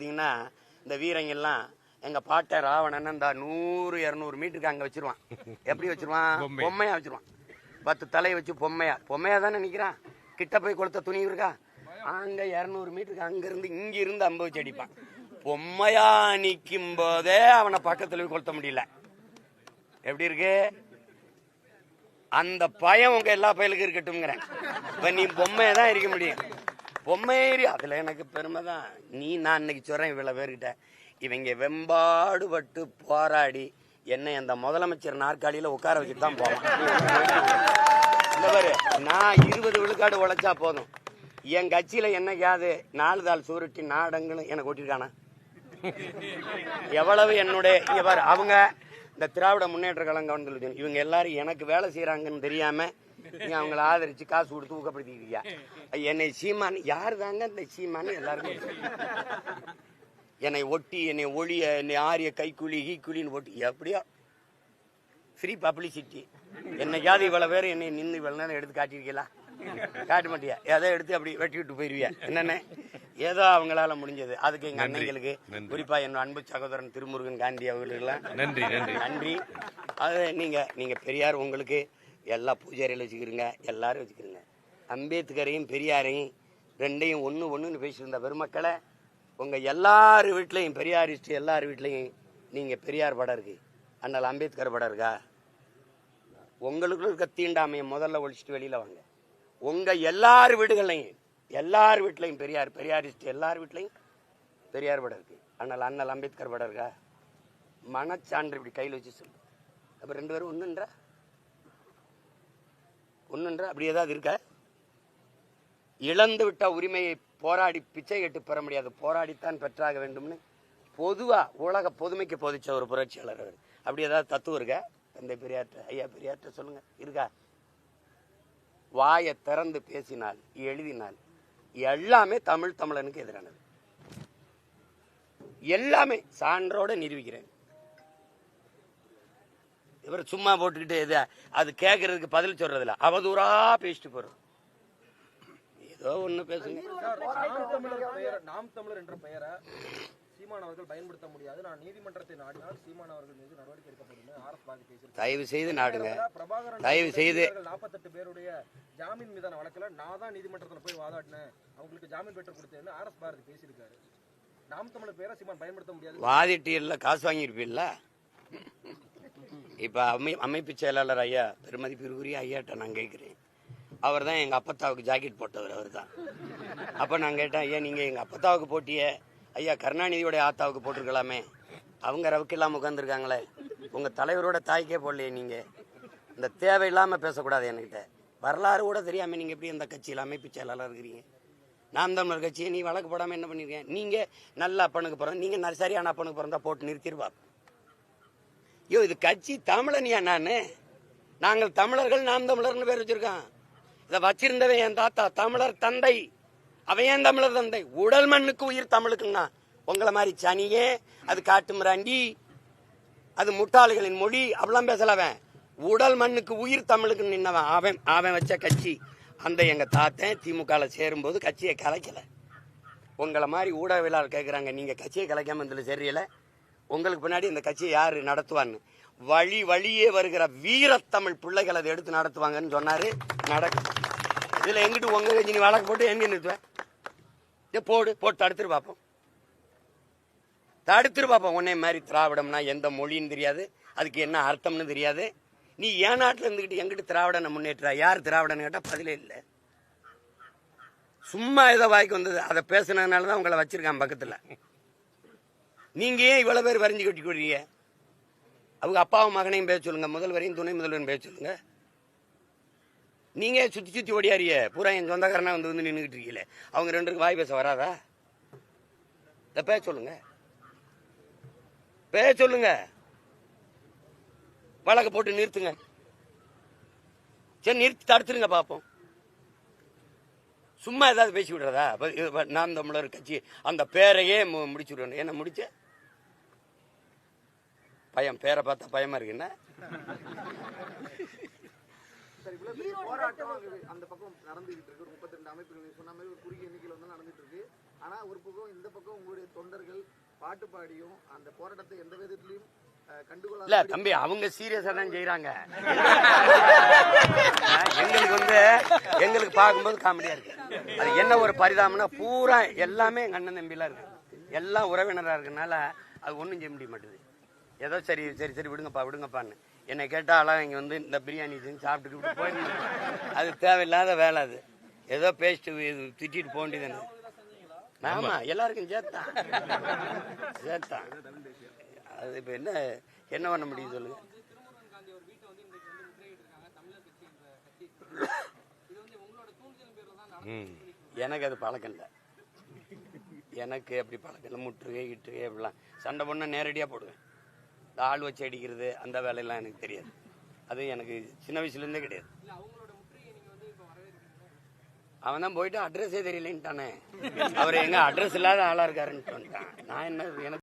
பாத்தீங்கன்னா இந்த வீரங்கெல்லாம் எங்க பாட்டை ராவணன் இந்த நூறு இருநூறு மீட்டருக்கு அங்க வச்சிருவான். எப்படி வச்சிருவான்? பொம்மை. பொம்மையா வச்சிருவான். பத்து தலையை வச்சு பொம்மையா. பொம்மையா தானே நிக்கிறான். கிட்ட போய் கொளுத்த துணி இருக்கா? அங்க இருநூறு மீட்டருக்கு அங்க இருந்து இங்க இருந்து அம்பு வச்சு அடிப்பான். பொம்மையா நிக்கும் போதே அவனை பக்கத்துல போய் கொளுத்த முடியல. எப்படி இருக்கு? அந்த பயம் உங்க எல்லா பயலுக்கும் இருக்கட்டும்ங்கிறேன். இப்ப நீ பொம்மையை தான் இருக்க முடியும். பொம்மேறி அதில் எனக்கு பெருமை தான். நீ நான் இன்னைக்கு சொல்றேன் இவ்வளோ பேர்கிட்ட. இவங்க வெம்பாடுபட்டு போராடி என்னை அந்த முதலமைச்சர் நாற்காலியில் உட்கார வச்சுட்டு தான் போவேன். நான் இருபது விழுக்காடு உழைச்சா போதும். என் கட்சியில் என்னைக்காவது நாலு தாள் சுருட்டி நாடங்களும் எனக்கு ஒட்டிருக்கானா எவ்வளவு என்னுடைய இங்கே பாரு அவங்க இந்த திராவிட முன்னேற்ற கழகம் இவங்க எல்லாரும் எனக்கு வேலை செய்கிறாங்கன்னு தெரியாமல் நீங்க அவங்கள ஆதரிச்சு காசு கொடுத்து ஊக்கப்படுத்திக்கிறியா? என்னை சீமான் யாரு தாங்க இந்த சீமான் எல்லாருமே என்னை ஒட்டி என்னை ஒளிய என்னை ஆரிய கைக்கூலி கீக்கூலின்னு ஒட்டி எப்படியோ ஃப்ரீ பப்ளிசிட்டி என்னைக்காவது இவ்வளவு பேர் என்னை நின்று இவ்வளவு நேரம் எடுத்து காட்டியிருக்கீங்களா? காட்ட மாட்டியா? ஏதோ எடுத்து அப்படி வெட்டி விட்டு போயிருவியா? என்னன்னு? ஏதோ அவங்களால முடிஞ்சது. அதுக்கு எங்க நன்றி. குறிப்பா என் அன்பு சகோதரன் திருமுருகன் காந்தி அவர்களுக்கெல்லாம் நன்றி நன்றி. நன்றி. அது நீங்க நீங்க பெரியார் உங்களுக்கு எல்லா பூஜாரியில் வச்சுக்கிறீங்க எல்லாரும் வச்சுக்கிறீங்க அம்பேத்கரையும் பெரியாரையும் ரெண்டையும் ஒன்று ஒன்றுன்னு பேசியிருந்த பெருமக்களை உங்கள் எல்லார் வீட்லையும் பெரியாரிஸ்ட் எல்லார் வீட்லையும் நீங்கள் பெரியார் படம் இருக்கு. அண்ணல் அம்பேத்கர் படம் இருக்கா? உங்களுக்குள்ள இருக்க தீண்டாமையை முதல்ல ஒழிச்சிட்டு வெளியில் வாங்க. உங்கள் எல்லார் வீடுகள்லையும் எல்லார் வீட்லையும் பெரியார் பெரியாரிஸ்ட் எல்லார் வீட்லையும் பெரியார் படம் இருக்கு. அண்ணல் அண்ணல் அம்பேத்கர் படம் இருக்கா? மனச்சான்று இப்படி கையில் வச்சு சொல்லு. அப்புறம் ரெண்டு பேரும் ஒன்றுன்றா ஒன்றுன்ற அப்படி ஏதாவது இருக்கா. இழந்து விட்ட உரிமையை போராடி பிச்சை கேட்டு பெற முடியாது. போராடித்தான் பெற்றாக வேண்டும்னு பொதுவாக உலக பொதுமைக்கு போதிச்ச ஒரு புரட்சியாளர் அவர். அப்படி ஏதாவது தத்துவம் இருக்கா? தந்தை பெரியார்ட்ட ஐயா பெரியார்ட்ட சொல்லுங்க. இருக்கா? வாயை திறந்து பேசினால் எழுதினால் எல்லாமே தமிழ் தமிழனுக்கு எதிரானது. எல்லாமே சான்றோட நிரூபிக்கிறேன். இவர் சும்மா போட்டுக்கிட்டு இது அது கேட்கறதுக்கு பதில் சொல்றதில்ல. அவதூறா பேசிட்டு போறோம் ஏதோ ஒண்ணு பேசுங்க. நாம் தமிழர் பெயர் நாம் தமிழர் என்ற பெயரை சீமான் அவர்கள் பயன்படுத்த முடியாது. நான் நீதிமன்றத்தை நாடினால் சீமான் அவர்கள் மீது நடவடிக்கை எடுக்கப்படும் ஆர் எஸ் பாரதி பேசியிருக்காரு. தயவு செய்து நாடுங்க பிரபாகரன் தயவு செய்து நாற்பத்தெட்டு பேருடைய ஜாமீன் மீதான வழக்குல நான் தான் நீதிமன்றத்துல போய் வாதாடினேன். அவங்களுக்கு ஜாமீன் பெற்று கொடுத்தேன்னு ஆர் எஸ் பாரதி பேசியிருக்காரு. நாம் தமிழர் பெயரை சீமான் பயன்படுத்த முடியாது. வாதிட்டியல்ல காசு வாங்கியிருப்பீல்ல? இப்ப அமை அமைப்பு செயலாளர் ஐயா பெருமதிப்பிற்குரிய ஐயாட்ட நான் கேட்கிறேன். அவர் தான் எங்க அப்பத்தாவுக்கு ஜாக்கெட் போட்டவர் அவர் தான். அப்ப நான் கேட்டேன் ஐயா நீங்க எங்க அப்பத்தாவுக்கு போட்டிய? ஐயா கருணாநிதியோடைய ஆத்தாவுக்கு போட்டிருக்கலாமே. அவங்க ரவுக்கு இல்லாம உட்காந்துருக்காங்களே உங்க தலைவரோட தாய்க்கே போடலையே நீங்க. இந்த தேவையில்லாமல் பேசக்கூடாது என்கிட்ட. வரலாறு கூட தெரியாம நீங்க எப்படி இந்த கட்சியில் அமைப்பு செயலாளர் இருக்கிறீங்க? நாம் தமிழர் கட்சியை நீ வழக்கு போடாம என்ன பண்ணிருக்கேன் நீங்க நல்ல அப்பனுக்கு பிறந்த நீங்க சரியான அப்பனுக்கு பிறந்தா போட்டு நிறுத்திடுவா ஐயோ இது கட்சி தமிழனியா நானு? நாங்கள் தமிழர்கள் நாம் தமிழர்னு பேர் வச்சிருக்கான் இதை வச்சிருந்தவன் என் தாத்தா தமிழர் தந்தை. அவன் ஏன் தமிழர் தந்தை? உடல் மண்ணுக்கு உயிர் தமிழுக்குன்னா உங்களை மாதிரி சனியே அது காட்டு மிராண்டி அது முட்டாளிகளின் மொழி அப்படிலாம் பேசலவன் உடல் மண்ணுக்கு உயிர் தமிழுக்கு நின்னவன் அவன் அவன் வச்ச கட்சி. அந்த எங்கள் தாத்தன் திமுகவில் சேரும்போது கட்சியை கலைக்கல. உங்களை மாதிரி ஊடகவியலாளர் கேட்குறாங்க நீங்கள் கட்சியை கலைக்காமல் இதில் சரியில்லை உங்களுக்கு பின்னாடி இந்த கட்சியை யாரு நடத்துவான்னு. வழி வழியே வருகிற வீரத்தமிழ் பிள்ளைகள் அதை எடுத்து நடத்துவாங்கன்னு சொன்னாரு. நடக்கும் இதுல எங்கிட்டு உங்க கட்சி நீ வழக்கு போட்டு எங்க நிறுத்துவேன் இதை போடு போட்டு தடுத்துட்டு பார்ப்போம் தடுத்துட்டு பார்ப்போம் உன்னை மாதிரி திராவிடம்னா எந்த மொழின்னு தெரியாது. அதுக்கு என்ன அர்த்தம்னு தெரியாது. நீ ஏன் நாட்டில் இருந்துக்கிட்டு எங்கிட்டு திராவிடனை முன்னேற்றா யார் திராவிடன்னு கேட்டால் பதிலே இல்லை. சும்மா ஏதோ வாய்க்கு வந்தது. அதை பேசுனதுனால தான் உங்களை வச்சிருக்கான் பக்கத்தில். நீங்க ஏன் இவ்வளவு பேர் வரைஞ்சு கட்டி கொடுறீங்க அவங்க அப்பாவும் மகனையும் பேச சொல்லுங்க முதல்வரையும் துணை முதல்வரையும் பேச சொல்லுங்க. நீங்க சுத்தி சுத்தி ஓடியாரிய பூரா என் சொந்தக்காரனா வந்து வந்து நின்றுகிட்டு இருக்கீங்களே. அவங்க ரெண்டுக்கும் வாய் பேச வராதா? இதை பேச சொல்லுங்க. பேச சொல்லுங்க. வழக்க போட்டு நிறுத்துங்க. சரி நிறுத்தி தடுத்துருங்க பார்ப்போம் சும்மா ஏதாவது பேசி விடுறதா? நான் இது ப- தமிழர் கட்சி அந்த பேரையே மு- முடிச்சு விடணும். என்ன முடிச்ச? பயம் பேரை பார்த்தா பயமா இருக்குன்னா என்ன? இவ்வளவு பெரிய போராட்டம் அந்த பக்கம் நடந்துகிட்டு இருக்கு. ஒரு முப்பத்தி ரெண்டு அமைப்புகள் நீங்க சொன்ன மாதிரி ஒரு குறுகிய எண்ணிக்கையில் வந்து நடந்துட்டு இருக்கு. ஆனா ஒரு பக்கம் இந்த பக்கம் உங்களுடைய தொண்டர்கள் பாட்டு பாடியும் அந்த போராட்டத்தை எந்த விதத்திலையும் இல்ல தம்பி அவங்க சீரியஸா தான் செய்யறாங்க எங்களுக்கு வந்து எங்களுக்கு பார்க்கும்போது காமெடியா இருக்கு. அது என்ன ஒரு பரிதாபம்னா பூரா எல்லாமே எங்க அண்ணன் தம்பிலாம் இருக்கு. எல்லாம் உறவினரா இருக்கனால அது ஒண்ணும் செய்ய முடிய மாட்டேது. ஏதோ சரி சரி சரி விடுங்கப்பா விடுங்கப்பான்னு. என்னை கேட்டாலாம் இங்க வந்து இந்த பிரியாணி செஞ்சு சாப்பிட்டுட்டு இப்படி போயிருந்தேன் அது தேவையில்லாத வேலை அது. ஏதோ பேஸ்ட் திட்டிட்டு போக வேண்டியதுன்னு ஆமா எல்லாருக்கும் சேர்த்தான் சேர்த்தான் அது இப்ப என்ன என்ன பண்ண முடியும் சொல்லுங்க. எனக்கு அது பழக்கம் இல்லை. எனக்கு அப்படி பழக்கம் இல்லை. முற்றுகை இட்டுகை அப்படிலாம். சண்டை பண்ண நேரடியாக போடுவேன். இந்த ஆள் வச்சு அடிக்கிறது அந்த வேலையெல்லாம் எனக்கு தெரியாது. அது எனக்கு சின்ன வயசுலேருந்தே கிடையாது. அவன் தான் போயிட்டு அட்ரஸே தெரியலன்ட்டானே. அவர் எங்க அட்ரஸ் இல்லாத ஆளா இருக்காருன்னு வந்துட்டான். நான் என்ன எனக்கு